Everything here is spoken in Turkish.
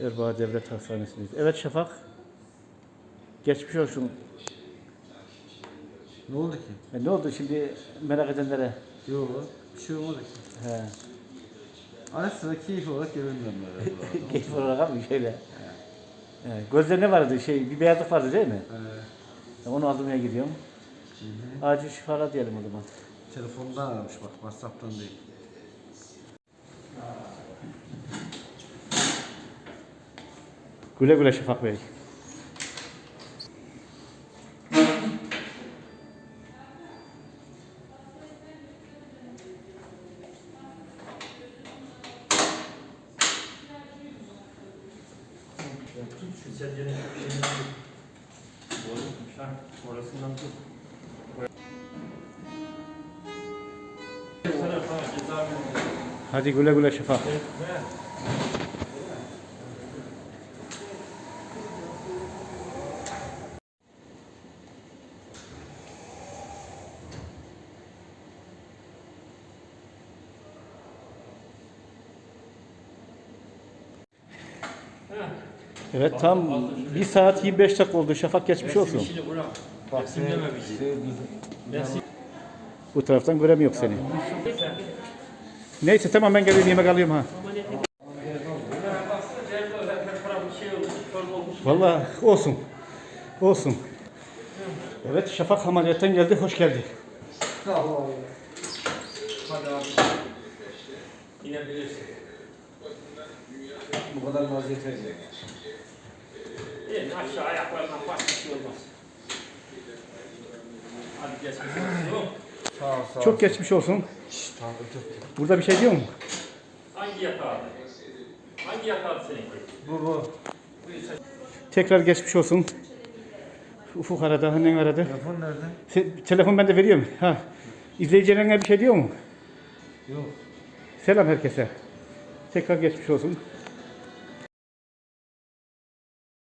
Erbaa Devlet Hastanesi'ndeyiz. Evet Şafak. Geçmiş olsun. Ne oldu ki? E, ne oldu şimdi merak edenlere? Yok. Bir şey olmadı ki. He. Ara sıra keyif olarak görünmüyorum böyle. Keyif olarak abi şöyle. He. Gözde ne vardı? Şey, bir beyazlık vardı değil mi? ee, Onu aldırmaya gidiyorum. Acil şifalar diyelim o zaman. telefondan aramış bak. Whatsapp'tan değil. Güle güle Şafak Bey. Hadi güle güle Şafak. Evet tam 1 saat 25 dakika oldu. Şafak geçmiş olsun. Bu taraftan göremiyor seni. Neyse tamam ben geleyim yemek alayım ha. Vallahi olsun. Olsun. Evet Şafak ameliyattan geldi. Hoş geldi. Hadi abi. İnebilirsin. Bu kadar vaziyet verecek. İn aşağı ayaklarından başka bir şey olmaz. Hadi geçmiş olsun. Sağ ol sağ ol. Çok geçmiş olsun. Tamam öptüm. Burada bir şey diyor mu? Hangi yatağı? Hangi yatağı seninki? Bu bu. Tekrar geçmiş olsun. Ufuk aradı, annen aradı. Telefon nerede? Se- telefon ben de veriyorum. Ha. İzleyicilerine bir şey diyor mu? Yok. Selam herkese. Tekrar geçmiş olsun.